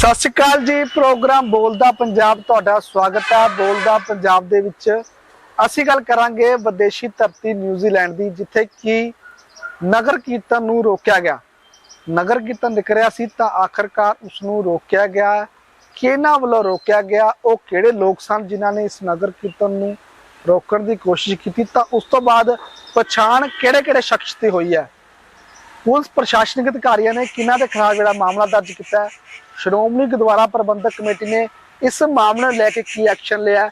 ਸਤਿ ਸ਼੍ਰੀ ਅਕਾਲ ਜੀ, ਪ੍ਰੋਗਰਾਮ ਬੋਲਦਾ ਪੰਜਾਬ ਤੁਹਾਡਾ ਸਵਾਗਤ ਹੈ। ਬੋਲਦਾ ਪੰਜਾਬ ਦੇ ਵਿੱਚ ਅਸੀਂ ਗੱਲ ਕਰਾਂਗੇ ਵਿਦੇਸ਼ੀ ਧਰਤੀ ਨਿਊਜ਼ੀਲੈਂਡ ਦੀ, ਜਿੱਥੇ ਕਿ ਨਗਰ ਕੀਰਤਨ ਨੂੰ ਰੋਕਿਆ ਗਿਆ। ਨਗਰ ਕੀਰਤਨ ਦਿਖ ਰਿਹਾ ਸੀ ਤਾਂ ਆਖਰਕਾਰ ਉਸ ਨੂੰ ਰੋਕਿਆ ਗਿਆ। ਕਿਹਨਾਂ ਵੱਲੋਂ ਰੋਕਿਆ ਗਿਆ, ਉਹ ਕਿਹੜੇ ਲੋਕ ਸਨ ਜਿਨ੍ਹਾਂ ਨੇ ਇਸ ਨਗਰ ਕੀਰਤਨ ਨੂੰ ਰੋਕਣ ਦੀ ਕੋਸ਼ਿਸ਼ ਕੀਤੀ ਤਾਂ ਉਸ ਤੋਂ ਬਾਅਦ ਪਛਾਣ ਕਿਹੜੇ-ਕਿਹੜੇ ਸ਼ਖਸ ਤੇ ਹੋਈ ਹੈ? ਪੁਲਿਸ ਪ੍ਰਸ਼ਾਸਨਿਕ ਅਧਿਕਾਰੀਆਂ ਨੇ ਕਿਹਨਾਂ ਦੇ ਖਿਲਾਫ ਜਿਹੜਾ ਮਾਮਲਾ ਦਰਜ ਕੀਤਾ ਹੈ? ਸ਼੍ਰੋਮਣੀ ਗੁਰਦੁਆਰਾ ਪ੍ਰਬੰਧਕ ਕਮੇਟੀ ਨੇ ਇਸ ਮਾਮਲੇ ਨੂੰ ਲੈ ਕੇ ਕੀ ਐਕਸ਼ਨ ਲਿਆ?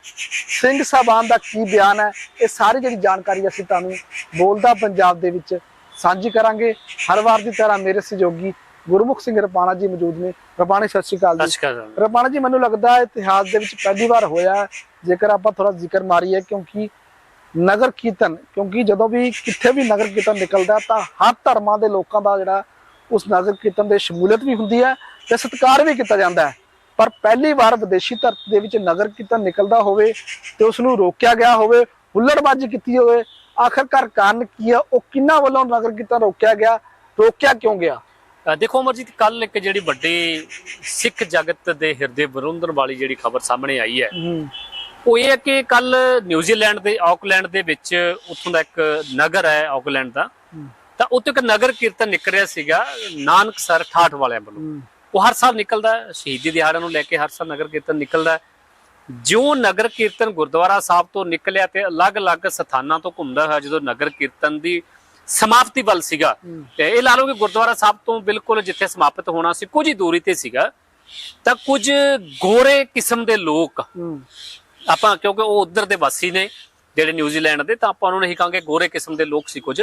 ਸਿੰਘ ਸਾਹਿਬਾਨ ਦਾ ਕੀ ਬਿਆਨ ਹੈ? ਇਹ ਸਾਰੀ ਜਿਹੜੀ ਜਾਣਕਾਰੀ ਅਸੀਂ ਤੁਹਾਨੂੰ ਬੋਲਦਾ ਪੰਜਾਬ ਦੇ ਵਿੱਚ ਸਾਂਝੀ ਕਰਾਂਗੇ। ਹਰ ਵਾਰ ਦੀ ਤਰ੍ਹਾਂ ਮੇਰੇ ਸਹਿਯੋਗੀ ਗੁਰਮੁਖ ਸਿੰਘ ਰਪਾਣਾ ਜੀ ਮੌਜੂਦ ਨੇ। ਰਪਾਣਾ ਸਤਿ ਸ਼੍ਰੀ ਅਕਾਲ ਜੀ। ਰਪਾਣਾ ਜੀ ਮੈਨੂੰ ਲੱਗਦਾ ਹੈ ਇਤਿਹਾਸ ਦੇ ਵਿੱਚ ਪਹਿਲੀ ਵਾਰ ਹੋਇਆ ਜੇਕਰ ਆਪਾਂ ਥੋੜਾ ਜ਼ਿਕਰ ਮਾਰੀਏ ਕਿਉਂਕਿ ਨਗਰ ਕੀਰਤਨ ਕਿਉਂਕਿ ਜਦੋਂ ਵੀ ਕਿੱਥੇ ਵੀ ਨਗਰ ਕੀਰਤਨ ਨਿਕਲਦਾ ਤਾਂ ਹਰ ਧਰਮਾਂ ਦੇ ਲੋਕਾਂ ਦਾ ਜਿਹੜਾ ਉਸ ਨਗਰ ਕੀਰਤਨ ਦੇ ਸ਼ਮੂਲੀਅਤ ਵੀ ਹੁੰਦੀ ਹੈ। ਤੇ ਸਤਿਕਾਰ ਵੀ ਕੀਤਾ ਜਾਂਦਾ ਹੈ। ਪਰ ਪਹਿਲੀ ਵਾਰ ਵਿਦੇਸ਼ੀ ਧਰਤੀ ਦੇ ਵਿੱਚ ਨਗਰ ਕੀਰਤਨ ਨਿਕਲਦਾ ਹੋਵੇ ਤੇ ਉਸ ਨੂੰ ਰੋਕਿਆ ਗਿਆ ਹੋਵੇ ਹੁੱਲੜਬਾਜ਼ੀ ਕੀਤੀ ਹੋਵੇ ਆਖਰਕਾਰ ਕਾਰਨ ਕੀ ਹੈ? ਉਹ ਕਿੰਨਾ ਵੱਲੋਂ ਨਗਰ ਕੀਰਤਨ ਰੋਕਿਆ ਗਿਆ ਰੋਕਿਆ ਕਿਉਂ ਗਿਆ? ਦੇਖੋ ਅਮਰਜੀਤ ਕੱਲ ਇੱਕ ਜਿਹੜੀ ਵੱਡੀ ਸਿੱਖ ਜਗਤ ਦੇ ਹਿਰਦੇ ਬਰੁੰਦਨ ਵਾਲੀ ਜਿਹੜੀ ਖਬਰ ਸਾਹਮਣੇ ਆਈ ਹੈ। ਉਹ ਇਹ ਹੈ ਕਿ ਕੱਲ ਨਿਊਜ਼ੀਲੈਂਡ ਦੇ ਆਕਲੈਂਡ ਦੇ ਵਿੱਚ ਉੱਥੋਂ ਦਾ ਇੱਕ ਨਗਰ ਹੈ ਆਕਲੈਂਡ ਦਾ। ਤਾਂ ਉੱਥੇ ਇੱਕ ਨਗਰ ਕੀਰਤਨ ਨਿਕਲ ਰਿਹਾ ਸੀਗਾ ਨਾਨਕਸਰ ਠਾਠ ਵਾਲਿਆਂ ਵੱਲੋਂ। ਉਹ ਹਰ ਸਾਲ ਨਿਕਲਦਾ ਹੈ ਸ਼ਹੀਦੀ ਦਿਹਾੜਾ ਨੂੰ ਲੈ ਕੇ ਹਰ ਸਾਲ ਨਗਰ ਕੀਰਤਨ ਨਿਕਲਦਾ ਹੈ। ਜਿਉਂ ਨਗਰ ਕੀਰਤਨ ਗੁਰਦੁਆਰਾ ਸਾਹਿਬ ਤੋਂ ਨਿਕਲਿਆ ਤੇ ਅਲੱਗ-ਅਲੱਗ ਸਥਾਨਾਂ ਤੋਂ ਘੁੰਮਦਾ ਹੋਇਆ ਜਦੋਂ ਨਗਰ ਕੀਰਤਨ ਦੀ ਸਮਾਪਤੀ ਵੱਲ ਸੀਗਾ ਹੂੰ। ਤੇ ਇਹ ਲਾ ਲਓ ਕਿ ਗੁਰਦੁਆਰਾ ਸਾਹਿਬ ਤੋਂ ਬਿਲਕੁਲ ਜਿੱਥੇ ਸਮਾਪਤ ਹੋਣਾ ਸੀ ਕੁਝ ਹੀ ਦੂਰੀ ਤੇ ਸੀਗਾ। ਤਾਂ ਕੁਝ ਗੋਰੇ ਕਿਸਮ ਦੇ ਲੋਕ ਹੂੰ। ਆਪਾਂ ਕਿਉਂਕਿ ਉਹ ਉਧਰ ਦੇ ਵਾਸੀ ਨੇ ਜਿਹੜੇ ਨਿਊਜ਼ੀਲੈਂਡ ਦੇ ਤਾਂ ਆਪਾਂ ਉਹਨਾਂ ਨੂੰ ਇਹੀ ਕਹਾਂਗੇ ਗੋਰੇ ਕਿਸਮ ਦੇ ਲੋਕ ਸੀ ਕੁਝ।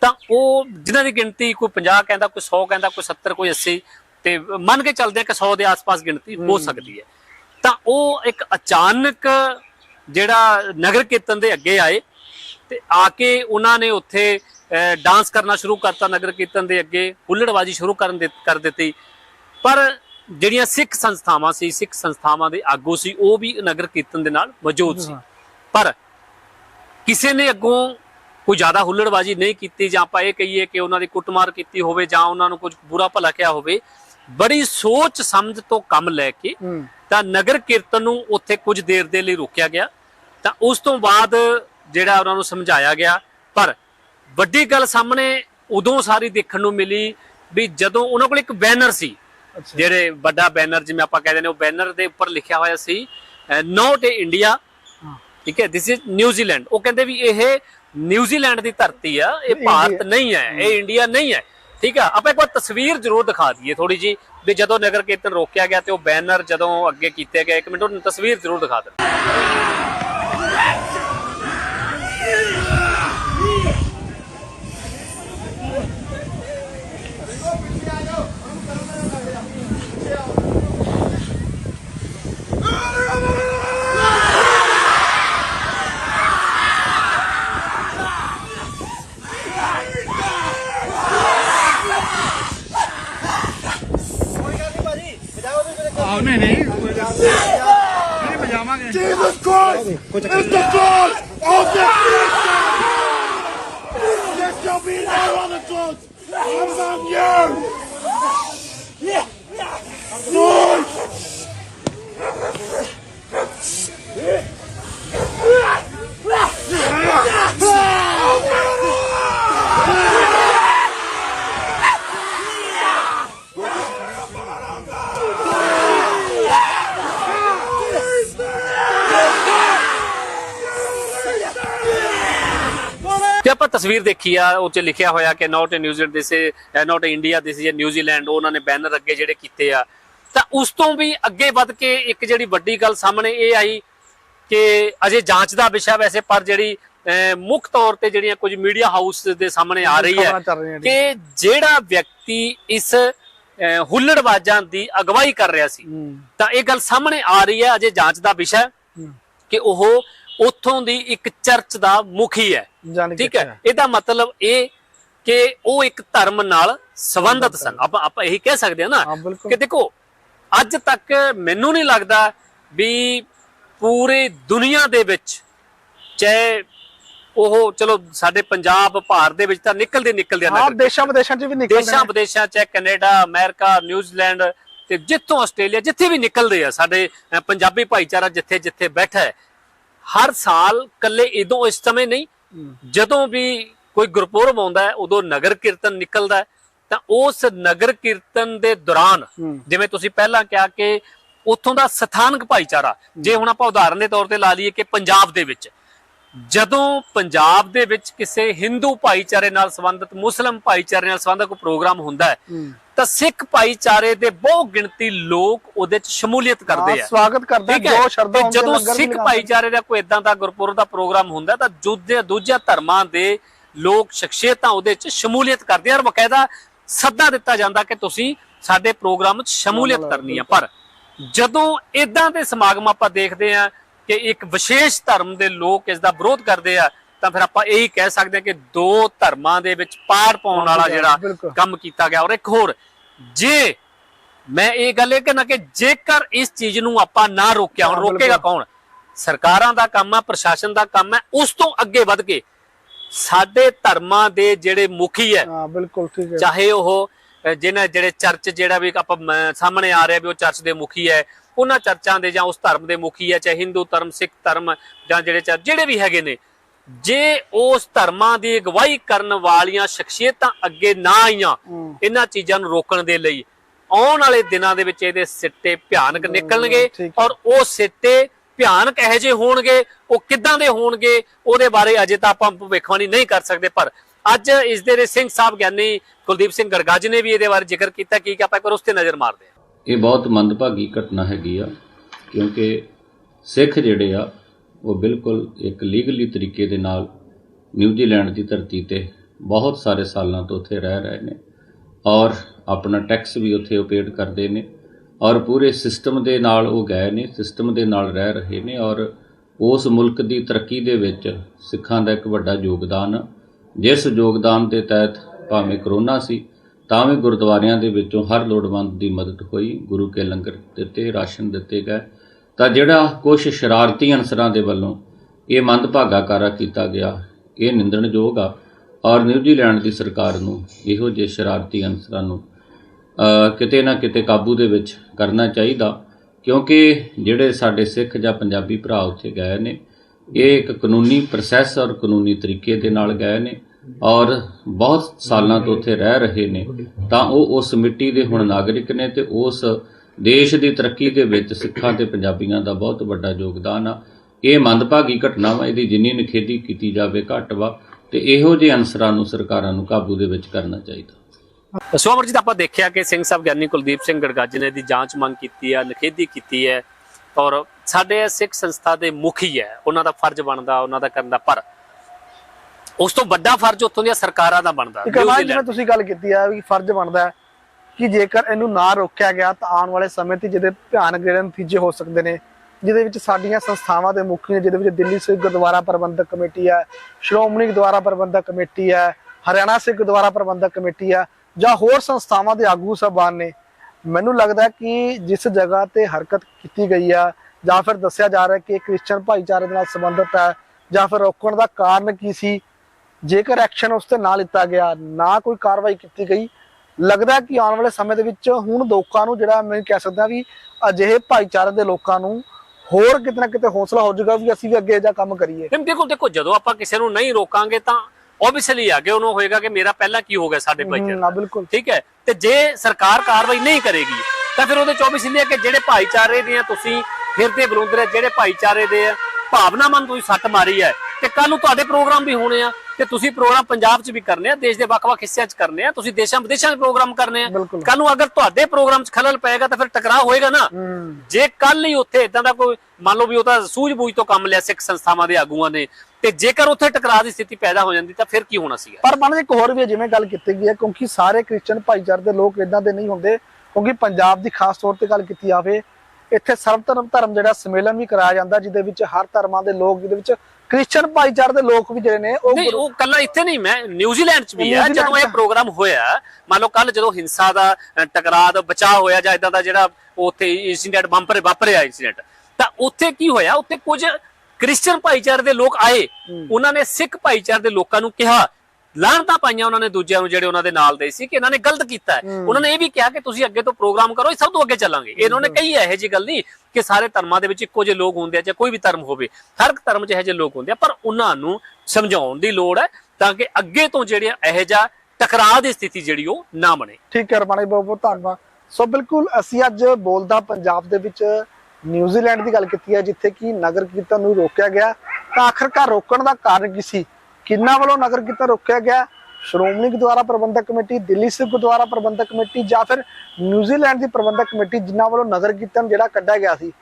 ਤਾਂ ਉਹ ਜਿਨ੍ਹਾਂ ਦੀ ਗਿਣਤੀ ਕੋਈ 50 ਕਹਿੰਦਾ ਕੋਈ 100 ਕਹਿੰਦਾ ਕੋਈ 70 ਕੋਈ 80 ਤੇ ਮੰਨ ਕੇ ਚੱਲਦੇ ਆ ਕਿ 100 ਦੇ ਆਸ-ਪਾਸ ਗਿਣਤੀ ਹੋ ਸਕਦੀ ਹੈ। ਤਾਂ ਉਹ ਇੱਕ ਅਚਾਨਕ ਜਿਹੜਾ ਨਗਰ ਕੀਰਤਨ ਦੇ ਅੱਗੇ ਆਏ ਤੇ ਆ ਕੇ ਉਹਨਾਂ ਨੇ ਉੱਥੇ ਡਾਂਸ ਕਰਨਾ ਸ਼ੁਰੂ ਕਰਤਾ ਨਗਰ ਕੀਰਤਨ ਦੇ ਅੱਗੇ ਹੁੱਲੜਬਾਜ਼ੀ ਸ਼ੁਰੂ ਕਰਨ ਦੇ ਕਰ ਦਿੱਤੀ। ਪਰ ਜਿਹੜੀਆਂ ਸਿੱਖ ਸੰਸਥਾਵਾਂ ਸੀ ਸਿੱਖ ਸੰਸਥਾਵਾਂ ਦੇ ਆਗੂ ਸੀ ਉਹ ਵੀ ਨਗਰ ਕੀਰਤਨ ਦੇ ਨਾਲ ਮੌਜੂਦ ਸੀ। ਪਰ ਕਿਸੇ ਨੇ ਅੱਗੋਂ ਕੋਈ ਜ਼ਿਆਦਾ ਹੁੱਲੜਬਾਜ਼ੀ ਨਹੀਂ ਕੀਤੀ ਜਾਂ ਆਪਾਂ ਇਹ ਕਹੀਏ ਕਿ ਉਹਨਾਂ ਦੀ ਕੁੱਟਮਾਰ ਕੀਤੀ ਹੋਵੇ ਜਾਂ ਉਹਨਾਂ ਨੂੰ ਕੁਝ ਬੁਰਾ ਭਲਾ ਕਿਹਾ ਹੋਵੇ ਬੜੀ ਸੋਚ ਸਮਝ ਤੋਂ ਕੰਮ ਲੈ ਕੇ ਤਾਂ ਨਗਰ ਕੀਰਤਨ ਨੂੰ ਉੱਥੇ ਕੁਝ ਦੇਰ ਦੇ ਲਈ ਰੋਕਿਆ ਗਿਆ। ਤਾਂ ਉਸ ਤੋਂ ਬਾਅਦ ਜਿਹੜਾ ਉਹਨਾਂ ਨੂੰ ਸਮਝਾਇਆ ਗਿਆ ਪਰ ਵੱਡੀ ਗੱਲ ਸਾਹਮਣੇ ਉਦੋਂ ਸਾਰੀ ਦੇਖਣ ਨੂੰ ਮਿਲੀ ਵੀ ਜਦੋਂ ਉਹਨਾਂ ਕੋਲ ਇੱਕ ਬੈਨਰ ਸੀ ਜਿਹੜੇ ਵੱਡਾ ਬੈਨਰ ਜਿਵੇਂ ਆਪਾਂ ਕਹਿੰਦੇ ਨੇ ਉਹ ਬੈਨਰ ਦੇ ਉੱਪਰ ਲਿਖਿਆ ਹੋਇਆ ਸੀ ਨੋਟ ਇੰਡੀਆ ਹਾਂ। ਠੀਕ ਹੈ ਥਿਸ ਇਜ਼ ਨਿਊਜ਼ੀਲੈਂਡ ਉਹ ਕਹਿੰਦੇ ਵੀ ਇਹ ਨਿਊਜ਼ੀਲੈਂਡ ਦੀ ਧਰਤੀ ਆ ਇਹ ਭਾਰਤ ਇੰਡੀਆ- ਨਹੀਂ ਹੈ ਇਹ ਇੰਡੀਆ ਨਹੀਂ ਹੈ। ਠੀਕ ਆ? ਆਪਾਂ ਇੱਕ ਵਾਰ ਤਸਵੀਰ ਜ਼ਰੂਰ ਦਿਖਾ ਦਈਏ ਥੋੜੀ ਜੀ ਵੀ ਜਦੋਂ ਨਗਰ ਕੀਰਤਨ ਰੋਕਿਆ ਗਿਆ ਤੇ ਉਹ ਬੈਨਰ ਜਦੋਂ ਅੱਗੇ ਕੀਤੇ ਗਏ, ਇੱਕ ਮਿੰਟ ਉਹ ਤਸਵੀਰ ਜ਼ਰੂਰ ਦਿਖਾ ਦਿਓ। Poczekaj. It's the blood of oh, the system! There shall be no other blood I'm on you! ਤਸਵੀਰ ਦੇਖੀ ਆ ਉਹ 'ਚ ਲਿਖਿਆ ਹੋਇਆ ਕਿ not New Zealand this not India this is New Zealand ਉਹਨਾਂ ਨੇ ਬੈਨਰ ਅੱਗੇ ਜਿਹੜੇ ਕੀਤੇ ਆ ਤਾਂ ਉਸ ਤੋਂ ਵੀ ਅੱਗੇ ਵੱਧ ਕੇ ਇੱਕ ਜਿਹੜੀ ਵੱਡੀ ਗੱਲ ਸਾਹਮਣੇ ਇਹ ਆਈ ਕਿ ਅਜੇ ਜਾਂਚ ਦਾ ਵਿਸ਼ਾ ਵੈਸੇ ਪਰ ਜਿਹੜੀ ਮੁੱਖ ਤੌਰ ਤੇ ਜਿਹੜੀਆਂ ਕੁਝ ਮੀਡੀਆ ਹਾਊਸ ਦੇ ਸਾਹਮਣੇ ਆ ਰਹੀ ਹੈ। ਕਿ ਜਿਹੜਾ ਵਿਅਕਤੀ ਇਸ ਹੁੱਲੜਬਾਜ਼ਾਂ ਦੀ ਅਗਵਾਈ ਕਰ ਰਿਹਾ ਸੀ ਤਾਂ ਇਹ ਗੱਲ ਸਾਹਮਣੇ ਆ ਰਹੀ ਹੈ ਅਜੇ ਜਾਂਚ ਦਾ ਵਿਸ਼ਾ। ਕਿ ਉਹ ਉੱਥੋਂ ਦੀ ਇੱਕ ਚਰਚ ਦਾ ਮੁਖੀ ਹੈ। ਠੀਕ ਹੈ। ਇਹਦਾ ਮਤਲਬ ਇਹ ਕਿ ਉਹ ਇੱਕ ਧਰਮ ਨਾਲ ਸੰਬੰਧਿਤ ਸਨ। ਆਪਾਂ ਆਪਾਂ ਇਹੀ ਕਹਿ ਸਕਦੇ ਹਾਂ ਨਾ। ਕਿ ਦੇਖੋ ਅੱਜ ਤੱਕ ਮੈਨੂੰ ਨਹੀਂ ਲੱਗਦਾ ਵੀ ਪੂਰੇ ਦੁਨੀਆ ਦੇ ਵਿੱਚ ਚਾਹੇ ਉਹ ਚਲੋ ਸਾਡੇ ਪੰਜਾਬ ਭਾਰਤ ਦੇ ਵਿੱਚ ਤਾਂ ਨਿਕਲਦੇ ਨਿਕਲਦੇ ਨਗਰ ਦੇਸ਼ਾਂ ਵਿਦੇਸ਼ਾਂ 'ਚ ਵੀ ਨਿਕਲਦੇ ਦੇਸ਼ਾਂ ਵਿਦੇਸ਼ਾਂ ਚਾਹੇ ਕੈਨੇਡਾ ਅਮਰੀਕਾ ਨਿਊਜ਼ੀਲੈਂਡ ਤੇ ਜਿੱਥੋਂ ਆਸਟ੍ਰੇਲੀਆ ਜਿੱਥੇ ਵੀ ਨਿਕਲਦੇ ਆ ਸਾਡੇ ਪੰਜਾਬੀ ਭਾਈਚਾਰਾ ਜਿੱਥੇ ਜਿੱਥੇ ਬੈਠਾ ਹੈ ਹਰ ਸਾਲ ਕੱਲੇ ਇਦੋਂ ਇਸ ਸਮੇਂ ਨਹੀਂ ਜਦੋਂ ਵੀ ਕੋਈ ਗੁਰਪੁਰਬ ਆਉਂਦਾ ਹੈ ਉਦੋਂ ਨਗਰ ਕੀਰਤਨ ਨਿਕਲਦਾ ਹੈ ਤਾਂ ਉਸ ਨਗਰ ਕੀਰਤਨ ਦੇ ਦੌਰਾਨ। ਜਿਵੇਂ ਤੁਸੀਂ ਪਹਿਲਾਂ ਕਿਹਾ ਕਿ ਉੱਥੋਂ ਦਾ ਸਥਾਨਕ ਭਾਈਚਾਰਾ ਜੇ ਹੁਣ ਆਪਾਂ ਉਦਾਹਰਨ ਦੇ ਤੌਰ ਤੇ ਲਾ ਲਈਏ ਕਿ ਪੰਜਾਬ ਦੇ ਵਿੱਚ ਜਦੋਂ ਪੰਜਾਬ ਦੇ ਵਿੱਚ ਕਿਸੇ ਹਿੰਦੂ ਭਾਈਚਾਰੇ ਨਾਲ ਸੰਬੰਧਿਤ ਮੁਸਲਮ ਭਾਈਚਾਰੇ ਨਾਲ ਸੰਬੰਧਿਤ ਕੋਈ ਪ੍ਰੋਗਰਾਮ ਹੁੰਦਾ ਹੂੰ। ਤਾਂ ਸਿੱਖ ਭਾਈਚਾਰੇ ਦੇ ਬਹੁ ਗਿਣਤੀ ਲੋਕ ਉਹਦੇ ਵਿੱਚ ਸ਼ਮੂਲੀਅਤ ਕਰਦੇ ਆ। ਸਵਾਗਤ ਕਰਦੇ ਜੋ ਸ਼ਰਧਾ ਹੁੰਦੀ ਜਦੋਂ ਸਿੱਖ। ਭਾਈਚਾਰੇ ਦਾ ਕੋਈ ਇਦਾਂ ਦਾ ਗੁਰਪੁਰਬ ਦਾ ਪ੍ਰੋਗਰਾਮ ਹੁੰਦਾ ਤਾਂ ਦੂਜੇ ਦੂਜੇ ਧਰਮਾਂ ਦੇ ਲੋਕ ਸ਼ਖਸੀਅਤਾਂ ਉਹਦੇ ਵਿੱਚ ਸ਼ਮੂਲੀਅਤ ਕਰਦੇ ਆ ਔਰ ਬਕਾਇਦਾ ਸੱਦਾ ਦਿੱਤਾ ਜਾਂਦਾ ਕਿ ਤੁਸੀਂ ਸਾਡੇ ਪ੍ਰੋਗਰਾਮ ਵਿੱਚ ਸ਼ਮੂਲੀਅਤ ਕਰਨੀ ਆ। ਪਰ ਜਦੋਂ ਇਦਾਂ ਦੇ ਸਮਾਗਮ ਆਪਾਂ ਦੇਖਦੇ ਆ ਕਿ ਇੱਕ ਵਿਸ਼ੇਸ਼ ਧਰਮ ਦੇ ਲੋਕ ਇਸ ਦਾ ਵਿਰੋਧ ਕਰਦੇ ਆ ਤਾਂ ਫਿਰ ਆਪਾਂ ਇਹੀ ਕਹਿ ਸਕਦੇ ਆ ਕਿ ਦੋ ਧਰਮਾਂ ਦੇ ਵਿੱਚ ਪਾੜ ਪਾਉਣ ਵਾਲਾ ਜਿਹੜਾ। ਕੰਮ ਕੀਤਾ ਗਿਆ ਔਰ ਇੱਕ ਹੋਰ ਜੇ ਮੈਂ ਇਹ ਗੱਲ ਇਹ ਕਹਿਣਾ ਕਿ ਜੇਕਰ ਇਸ ਚੀਜ਼ ਨੂੰ ਆਪਾਂ ਨਾ ਰੋਕਿਆ ਹੁਣ ਹਾਂ, ਰੋਕੇਗਾ। ਕੌਣ ਸਰਕਾਰਾਂ ਦਾ ਕੰਮ ਹੈ ਪ੍ਰਸ਼ਾਸਨ ਦਾ ਕੰਮ ਹੈ ਉਸ ਤੋਂ ਅੱਗੇ ਵੱਧ ਕੇ ਸਾਡੇ ਧਰਮਾਂ ਦੇ ਜਿਹੜੇ ਮੁਖੀ ਹੈ ਹਾਂ ਬਿਲਕੁਲ ਠੀਕ ਹੈ ਚਾਹੇ ਉਹ ਜਿਹਨਾਂ ਜਿਹੜੇ ਚਰਚ ਜਿਹੜਾ ਵੀ ਆਪਾਂ ਸਾਹਮਣੇ ਆ ਰਿਹਾ ਵੀ ਉਹ ਚਰਚ ਦੇ ਮੁਖੀ ਹੈ ਉਹਨਾਂ ਚਰਚਾਂ ਦੇ ਜਾਂ ਉਸ ਧਰਮ ਦੇ ਮੁਖੀ ਹੈ ਚਾਹੇ ਹਿੰਦੂ ਧਰਮ ਸਿੱਖ ਧਰਮ ਜਾਂ ਜਿਹੜੇ ਚਰਚ ਜਿਹੜੇ ਵੀ ਹੈਗੇ ਨੇ ਜੇ ਉਸ ਧਰਮਾਂ ਦੀ ਅਗਵਾਈ ਕਰਨ ਵਾਲੀਆਂ ਸ਼ਖਸੀਅਤਾਂ ਅੱਗੇ ਨਾ ਆਈਆਂ। ਇਹਨਾਂ ਚੀਜ਼ਾਂ ਨੂੰ ਰੋਕਣ ਦੇ ਲਈ ਆਉਣ ਵਾਲੇ ਦਿਨਾਂ ਦੇ ਵਿੱਚ ਇਹਦੇ ਸਿੱਟੇ ਭਿਆਨਕ ਨਿਕਲਣਗੇ। ਔਰ ਉਹ ਸਿੱਟੇ ਭਿਆਨਕ ਇਹੋ ਜਿਹੇ ਹੋਣਗੇ ਉਹ ਕਿੱਦਾਂ ਦੇ ਹੋਣਗੇ ਉਹਦੇ ਬਾਰੇ ਅਜੇ ਤਾਂ ਆਪਾਂ ਭਵਿੱਖਬਾਣੀ ਨਹੀਂ ਕਰ ਸਕਦੇ ਪਰ ਅੱਜ ਇਸ ਦੇ ਦੇ ਸਿੰਘ ਸਾਹਿਬ ਗਿਆਨੀ ਕੁਲਦੀਪ ਸਿੰਘ ਗਰਗਾਜ ਨੇ ਵੀ ਇਹਦੇ ਬਾਰੇ ਜ਼ਿਕਰ ਕੀਤਾ ਕੀ ਕਿ ਆਪਾਂ ਇੱਕ ਵਾਰ ਉਸ ਤੇ ਨਜ਼ਰ ਮਾਰਦੇ ਹਾਂ ਇਹ ਬਹੁਤ ਮੰਦਭਾਗੀ ਘਟਨਾ ਹੈਗੀ ਆ ਕਿਉਂਕਿ ਸਿੱਖ ਜਿਹੜੇ ਆ ਉਹ ਬਿਲਕੁਲ ਇੱਕ ਲੀਗਲੀ ਤਰੀਕੇ ਦੇ ਨਾਲ ਨਿਊਜ਼ੀਲੈਂਡ ਦੀ ਧਰਤੀ ਤੇ ਬਹੁਤ ਸਾਰੇ ਸਾਲਾਂ ਤੋਂ ਉੱਥੇ ਰਹਿ ਰਹੇ ਨੇ ਔਰ ਆਪਣਾ ਟੈਕਸ ਵੀ ਉੱਥੇ ਉਪੇਡ ਕਰਦੇ ਨੇ ਔਰ ਪੂਰੇ ਸਿਸਟਮ ਦੇ ਨਾਲ ਉਹ ਗਏ ਨੇ, ਸਿਸਟਮ ਦੇ ਨਾਲ ਰਹਿ ਰਹੇ ਨੇ ਔਰ ਉਸ ਮੁਲਕ ਦੀ ਤਰੱਕੀ ਦੇ ਵਿੱਚ ਸਿੱਖਾਂ ਦਾ ਇੱਕ ਵੱਡਾ ਯੋਗਦਾਨ ਆ। ਜਿਸ ਯੋਗਦਾਨ ਦੇ ਤਹਿਤ ਭਾਵੇਂ ਕਰੋਨਾ ਸੀ, ਤਾਂ ਵੀ ਗੁਰਦੁਆਰਿਆਂ ਦੇ ਵਿੱਚੋਂ ਹਰ ਲੋੜਵੰਦ ਦੀ ਮਦਦ ਹੋਈ, ਗੁਰੂ ਕੇ ਲੰਗਰ ਦਿੱਤੇ, ਰਾਸ਼ਨ ਦਿੱਤੇ ਗਏ ਤਾਂ ਜਿਹੜਾ ਕੁਝ ਸ਼ਰਾਰਤੀ ਅਨਸਰਾਂ ਦੇ ਵੱਲੋਂ ਇਹ ਮੰਦਭਾਗਾ ਕਾਰਾ ਕੀਤਾ ਗਿਆ, ਇਹ ਨਿੰਦਣਯੋਗ ਆ ਔਰ ਨਿਊਜ਼ੀਲੈਂਡ ਦੀ ਸਰਕਾਰ ਨੂੰ ਇਹੋ ਜਿਹੇ ਸ਼ਰਾਰਤੀ ਅਨਸਰਾਂ ਨੂੰ ਕਿਤੇ ਨਾ ਕਿਤੇ ਕਾਬੂ ਦੇ ਵਿੱਚ ਕਰਨਾ ਚਾਹੀਦਾ, ਕਿਉਂਕਿ ਜਿਹੜੇ ਸਾਡੇ ਸਿੱਖ ਜਾਂ ਪੰਜਾਬੀ ਭਰਾ ਉੱਥੇ ਗਏ ਨੇ, ਇਹ ਇੱਕ ਕਾਨੂੰਨੀ ਪ੍ਰੋਸੈਸ ਔਰ ਕਾਨੂੰਨੀ ਤਰੀਕੇ ਦੇ ਨਾਲ ਗਏ ਨੇ ਔਰ ਬਹੁਤ ਸਾਲਾਂ ਤੋਂ ਉੱਥੇ ਰਹਿ ਰਹੇ ਨੇ, ਤਾਂ ਉਹ ਉਸ ਮਿੱਟੀ ਦੇ ਹੁਣ ਨਾਗਰਿਕ ਨੇ ਤੇ ਉਸ ਦੇਸ਼ ਦੀ ਤਰੱਕੀ ਦੇ ਵਿੱਚ ਸਿੱਖਾਂ ਤੇ ਪੰਜਾਬੀਆਂ ਦਾ ਬਹੁਤ ਵੱਡਾ ਯੋਗਦਾਨ ਆ। ਇਹ ਮੰਦਭਾਗੀ ਘਟਨਾ ਵਾ ਇਹਦੀ ਜਿੰਨੀ ਨਿਖੇਧੀ ਕੀਤੀ ਜਾਵੇ ਘੱਟ ਵਾ ਤੇ ਇਹੋ ਜਿਹੇ ਅਨਸਰਾਂ ਨੂੰ ਸਰਕਾਰਾਂ ਨੂੰ ਕਾਬੂ ਦੇ ਵਿੱਚ ਕਰਨਾ ਚਾਹੀਦਾ। ਸੋ ਅਮਰਜੀਤ ਆਪਾਂ ਦੇਖਿਆ ਕਿ ਸਿੰਘ ਸਾਹਿਬ ਗਿਆਨੀ ਕੁਲਦੀਪ ਸਿੰਘ ਗੜਗੱਜ ਨੇ ਦੀ ਜਾਂਚ ਮੰਗ ਕੀਤੀ ਹੈ ਨਖੇਦੀ ਕੀਤੀ ਹੈ ਔਰ ਸਾਡੇ ਸਿੱਖ ਸੰਸਥਾ ਦੇ ਮੁਖੀ ਹੈ ਉਹਨਾਂ ਦਾ ਫਰਜ਼ ਬਣਦਾ ਉਹਨਾਂ ਦਾ ਕਰਨ ਦਾ ਪਰ ਉਸ ਤੋਂ ਵੱਡਾ ਫਰਜ਼ ਉੱਥੋਂ ਦੀਆਂ ਸਰਕਾਰਾਂ ਦਾ ਬਣਦਾ। ਜਿਵੇਂ ਤੁਸੀਂ ਗੱਲ ਕੀਤੀ ਆ ਵੀ ਫਰਜ਼ ਬਣਦਾ ਕਿ ਜੇਕਰ ਇਹਨੂੰ ਨਾ ਰੋਕਿਆ ਗਿਆ ਤਾਂ ਆਉਣ ਵਾਲੇ ਸਮੇਂ ਤੇ ਜਿਹਦੇ ਭਿਆਨਕ ਜਿਹੜੇ ਨਤੀਜੇ ਹੋ ਸਕਦੇ ਨੇ, ਜਿਹਦੇ ਵਿੱਚ ਸਾਡੀਆਂ ਸੰਸਥਾਵਾਂ ਦੇ ਮੁਖੀ ਨੇ, ਜਿਹਦੇ ਵਿੱਚ ਦਿੱਲੀ ਸਿੱਖ ਗੁਰਦੁਆਰਾ ਪ੍ਰਬੰਧਕ ਕਮੇਟੀ ਹੈ, ਸ਼੍ਰੋਮਣੀ ਗੁਰਦੁਆਰਾ ਪ੍ਰਬੰਧਕ ਕਮੇਟੀ ਹੈ, ਹਰਿਆਣਾ ਸਿੱਖ ਗੁਰਦੁਆਰਾ ਪ੍ਰਬੰਧਕ ਕਮੇਟੀ ਹੈ ਜਾਂ ਹੋਰ ਸੰਸਥਾਵਾਂ ਦੇ ਆਗੂ ਸਭਾਨ ਨੇ, ਮੈਨੂੰ ਲੱਗਦਾ ਕਿ ਜਿਸ ਜਗ੍ਹਾ ਤੇ ਹਰਕਤ ਕੀਤੀ ਗਈ ਆ, ਜਾਂ ਫਿਰ ਦੱਸਿਆ ਜਾ ਰਿਹਾ ਕਿ ਇਹ ਕ੍ਰਿਸਚੀਅਨ ਭਾਈਚਾਰੇ ਦੇ ਨਾਲ ਸੰਬੰਧਿਤ ਹੈ, ਜਾਂ ਫਿਰ ਰੋਕਣ ਦਾ ਕਾਰਨ ਕੀ ਸੀ, ਜੇਕਰ ਐਕਸ਼ਨ ਉਸ ਤੇ ਨਾ ਲਿੱਤਾ ਗਿਆ, ਨਾ ਕੋਈ ਕਾਰਵਾਈ ਕੀਤੀ ਗਈ ਲੱਗਦਾ ਕਿ ਆਉਣ ਵਾਲੇ ਸਮੇਂ ਦੇ ਵਿੱਚ ਹੁਣ ਲੋਕਾਂ ਨੂੰ ਜਿਹੜਾ ਮੈਂ ਕਹਿ ਸਕਦਾ ਵੀ ਅਜਿਹੇ ਭਾਈਚਾਰੇ ਦੇ ਲੋਕਾਂ ਨੂੰ ਹੋਰ ਕਿਤੇ ਨਾ ਕਿਤੇ ਹੌਸਲਾ ਹੋ ਜਾਊਗਾ ਵੀ ਅਸੀਂ ਵੀ ਅੱਗੇ ਇਹਦਾ ਕੰਮ ਕਰੀਏ। ਫਿਰ ਦੇਖੋ ਦੇਖੋ ਜਦੋਂ ਆਪਾਂ ਕਿਸੇ ਨੂੰ ਨਹੀਂ ਰੋਕਾਂਗੇ ਤਾਂ ਆਬਵੀਅਸਲੀ ਅੱਗੇ ਉਹਨੂੰ ਹੋਏਗਾ ਕਿ ਮੇਰਾ ਪਹਿਲਾਂ ਕੀ ਹੋ ਗਿਆ ਸਾਡੇ ਭਾਈਚਾਰੇ ਠੀਕ ਹੈ? ਤੇ ਜੇ ਸਰਕਾਰ ਕਾਰਵਾਈ ਨਹੀਂ ਕਰੇਗੀ ਤਾਂ ਫਿਰ ਉਹਦੇ 24 ਸਿੰਧੇ ਕਿ ਜਿਹੜੇ ਭਾਈਚਾਰੇ ਦੀਆਂ ਤੁਸੀਂ ਫਿਰਦੇ ਬਲੂੰਦਰੇ ਜਿਹੜੇ ਭਾਈਚਾਰੇ ਦੇ ਆ ਭਾਵਨਾਮਨ ਤੁਸੀਂ ਸੱਟ ਮਾਰੀ ਹੈ ਤੇ ਕੱਲ ਨੂੰ ਤੁਹਾਡੇ ਪ੍ਰੋਗਰਾਮ ਵੀ ਹੋਣੇ ਆ। ਤੇ ਤੁਸੀਂ ਪ੍ਰੋਗਰਾਮ ਪੰਜਾਬ 'ਚ ਵੀ ਕਰਨੇ ਆ ਦੇਸ਼ ਦੇ ਵੱਖ-ਵੱਖ ਹਿੱਸਿਆਂ 'ਚ ਕਰਨੇ ਆ ਤੁਸੀਂ ਦੇਸ਼ਾਂ ਵਿਦੇਸ਼ਾਂ 'ਚ ਪ੍ਰੋਗਰਾਮ ਕਰਨੇ ਆ। ਬਿਲਕੁਲ। ਕੱਲ ਨੂੰ ਅਗਰ ਤੁਹਾਡੇ ਪ੍ਰੋਗਰਾਮ 'ਚ ਖਲਲ ਪਏਗਾ ਤਾਂ ਫਿਰ ਟਕਰਾਅ ਹੋਏਗਾ ਨਾ। ਹੂੰ। ਜੇ ਕੱਲ ਹੀ ਉੱਥੇ ਇਦਾਂ ਦਾ ਕੋਈ ਮੰਨ ਲਓ ਵੀ ਉਹ ਤਾਂ ਸੂਝ-ਬੂਝ ਤੋਂ ਕੰਮ ਲਿਆ ਸਿੱਖ ਸੰਸਥਾਵਾਂ ਦੇ ਆਗੂਆਂ ਨੇ ਤੇ ਜੇਕਰ ਉੱਥੇ ਟਕਰਾਅ ਦੀ ਸਥਿਤੀ ਪੈਦਾ ਹੋ ਜਾਂਦੀ ਤਾਂ ਫਿਰ ਕੀ ਹੋਣਾ ਸੀਗਾ? ਪਰ ਮਨ ਇੱਕ ਹੋਰ ਵੀ ਹੈ, ਜਿਵੇਂ ਗੱਲ ਕੀਤੀ ਗਈ ਹੈ ਕਿਉਂਕਿ ਸਾਰੇ ਕ੍ਰਿਸਚੀਅਨ ਭਾਈਚਾਰੇ ਦੇ ਲੋਕ ਇਦਾਂ ਦੇ ਨਹੀਂ ਹੁੰਦੇ ਕਿਉਂਕਿ ਪੰਜਾਬ ਦੀ ਖਾਸ ਤੌਰ ਤੇ ਗੱਲ ਕੀਤੀ ਜਾਵੇ ਇੱਥੇ ਸਰਵ ਧਰਮ ਧਰਮ ਜਿਹੜਾ ਸੰਮੇਲਨ ਵੀ ਕਰਾਇਆ ਜਾਂਦਾ ਜਿਹਦੇ ਵਿੱਚ ਹਰ ਧਰਮਾਂ ਦੇ ਲੋਕ ਜਿਹਦੇ ਵਿੱਚ ਕ੍ਰਿਸਚੀਅਨ ਭਾਈਚਾਰੇ ਦੇ ਲੋਕ ਵੀ ਜਿਹੜੇ ਨੇ ਉਹ ਨਹੀਂ ਉਹ ਕੱਲਾ ਇੱਥੇ ਨਹੀਂ ਮੈਂ ਨਿਊਜ਼ੀਲੈਂਡ 'ਚ ਵੀ ਹੈ ਨਿਊਜ਼ੀਲੈਂਡ ਜਦੋਂ ਇਹ। ਪ੍ਰੋਗਰਾਮ ਹੋਇਆ ਮੰਨ ਲਓ ਕੱਲ ਜਦੋਂ ਹਿੰਸਾ ਦਾ ਟਕਰਾਅ ਦਾ ਬਚਾਅ ਹੋਇਆ ਜਾਂ ਇਦਾਂ ਦਾ ਜਿਹੜਾ ਉੱਥੇ ਇਨਸੀਡੈਂਟ ਬੰਪਰ ਵਾਪਰਿਆ ਇਨਸੀਡੈਂਟ ਤਾਂ ਉੱਥੇ ਕੀ ਹੋਇਆ ਉੱਥੇ ਕੁਝ ਕ੍ਰਿਸਚੀਅਨ ਭਾਈਚਾਰੇ ਦੇ ਲੋਕ ਆਏ ਉਹਨਾਂ ਨੇ ਸਿੱਖ ਭਾਈਚਾਰੇ ਦੇ ਲੋਕਾਂ ਨੂੰ ਕਿਹਾ ਲਾਹਣਤਾਂ ਪਾਈਆਂ ਉਹਨਾਂ ਨੇ ਦੂਜਿਆਂ ਨੂੰ ਜਿਹੜੇ ਉਹਨਾਂ ਦੇ ਨਾਲ ਦੇ ਸੀ ਕਿ ਇਹਨਾਂ ਨੇ ਗਲਤ ਕੀਤਾ ਉਹਨਾਂ ਨੇ ਇਹ ਵੀ ਕਿਹਾ ਕਿ ਤੁਸੀਂ ਅੱਗੇ ਤੋਂ ਪ੍ਰੋਗਰਾਮ ਕਰੋ ਇਹ ਸਭ ਤੋਂ ਅੱਗੇ ਚੱਲਾਂਗੇ। ਇਹਨਾਂ ਨੇ ਕਹੀ ਇਹੋ ਜੀ ਗੱਲ ਨਹੀਂ ਕਿ ਸਾਰੇ ਧਰਮਾਂ ਦੇ ਵਿੱਚ ਇੱਕੋ ਜਿਹੇ ਲੋਕ ਹੁੰਦੇ ਆ ਜਾਂ ਕੋਈ ਵੀ ਧਰਮ ਹੋਵੇ। ਹਰ ਇੱਕ ਧਰਮ 'ਚ ਇਹੋ ਜਿਹੇ ਲੋਕ ਹੁੰਦੇ ਆ ਪਰ ਉਹਨਾਂ ਨੂੰ ਸਮਝਾਉਣ ਦੀ ਲੋੜ ਹੈ ਤਾਂ ਕਿ ਅੱਗੇ ਤੋਂ ਜਿਹੜੇ ਇਹੋ ਜਿਹਾ ਟਕਰਾਅ ਦੀ ਸਥਿਤੀ ਜਿਹੜੀ ਉਹ ਨਾ ਬਣੇ। ਠੀਕ ਹੈ ਰਮਾਣੀ ਬਹੁਤ ਬਹੁਤ ਧੰਨਵਾਦ। ਸੋ ਬਿਲਕੁਲ ਅਸੀਂ ਅੱਜ ਬੋਲਦਾ ਪੰਜਾਬ ਦੇ ਵਿੱਚ ਨਿਊਜ਼ੀਲੈਂਡ ਦੀ ਗੱਲ ਕੀਤੀ ਹੈ ਜਿੱਥੇ ਕਿ ਨਗਰ ਕੀਰਤਨ ਨੂੰ ਰੋਕਿਆ ਗਿਆ। ਤਾਂ ਆਖਰਕਾਰ ਰੋਕਣ ਦਾ ਕਾਰਨ ਕੀ ਸੀ? ਕਿੰਨਾ ਵੱਲੋਂ ਨਗਰ ਕੀਰਤਨ ਰੋਕਿਆ ਗਿਆ? ਸ਼੍ਰੋਮਣੀ ਗੁਰਦੁਆਰਾ ਪ੍ਰਬੰਧਕ ਕਮੇਟੀ, ਦਿੱਲੀ ਸਿੱਖ ਗੁਰਦੁਆਰਾ ਪ੍ਰਬੰਧਕ ਕਮੇਟੀ ਜਾਂ ਫਿਰ ਨਿਊਜ਼ੀਲੈਂਡ ਦੀ ਪ੍ਰਬੰਧਕ ਕਮੇਟੀ ਜਿਨ੍ਹਾਂ ਵੱਲੋਂ ਨਗਰ ਕੀਰਤਨ ਜਿਹੜਾ ਕੱਢਿਆ ਗਿਆ ਸੀ?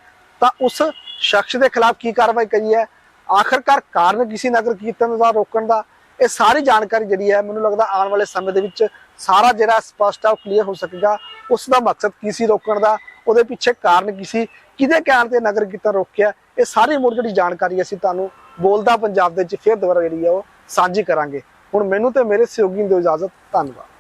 ਤਾਂ ਉਸ ਸ਼ਖਸ ਦੇ ਖਿਲਾਫ ਕੀ ਕਾਰਵਾਈ ਕਰੀ ਹੈ? ਆਖਰਕਾਰ ਕਾਰਨ ਕਿਸੇ ਨਗਰ ਕੀਰਤਨ ਦਾ, ਰੋਕਣ ਦਾ? ਇਹ ਸਾਰੀ ਜਾਣਕਾਰੀ ਜਿਹੜੀ ਹੈ, ਮੈਨੂੰ ਲੱਗਦਾ ਆਉਣ ਵਾਲੇ ਸਮੇਂ ਦੇ ਵਿੱਚ ਸਾਰਾ ਜਿਹੜਾ ਸਪਸ਼ਟ ਆ, ਉਹ ਕਲੀਅਰ ਹੋ ਸਕੇਗਾ। ਉਸ ਦਾ ਮਕਸਦ ਕੀ ਸੀ ਰੋਕਣ ਦਾ? ਉਹਦੇ ਪਿੱਛੇ ਕਾਰਨ ਕੀ ਸੀ? ਕਿਹਦੇ ਕਹਿਣ ਤੇ ਨਗਰ ਕੀਰਤਨ ਰੋਕਿਆ? ਇਹ ਸਾਰੀ ਮੁੜ ਜਿਹੜੀ ਜਾਣਕਾਰੀ ਅਸੀਂ ਤੁਹਾਨੂੰ ਬੋਲਦਾ ਪੰਜਾਬ ਦੇ ਵਿੱਚ ਫਿਰ ਦੁਬਾਰਾ ਜਿਹੜੀ ਆ ਉਹ ਸਾਂਝੀ ਕਰਾਂਗੇ। ਹੁਣ ਮੈਨੂੰ ਤੇ ਮੇਰੇ ਸਹਿਯੋਗੀ ਨੂੰ ਦਿਓ ਇਜਾਜ਼ਤ। ਧੰਨਵਾਦ।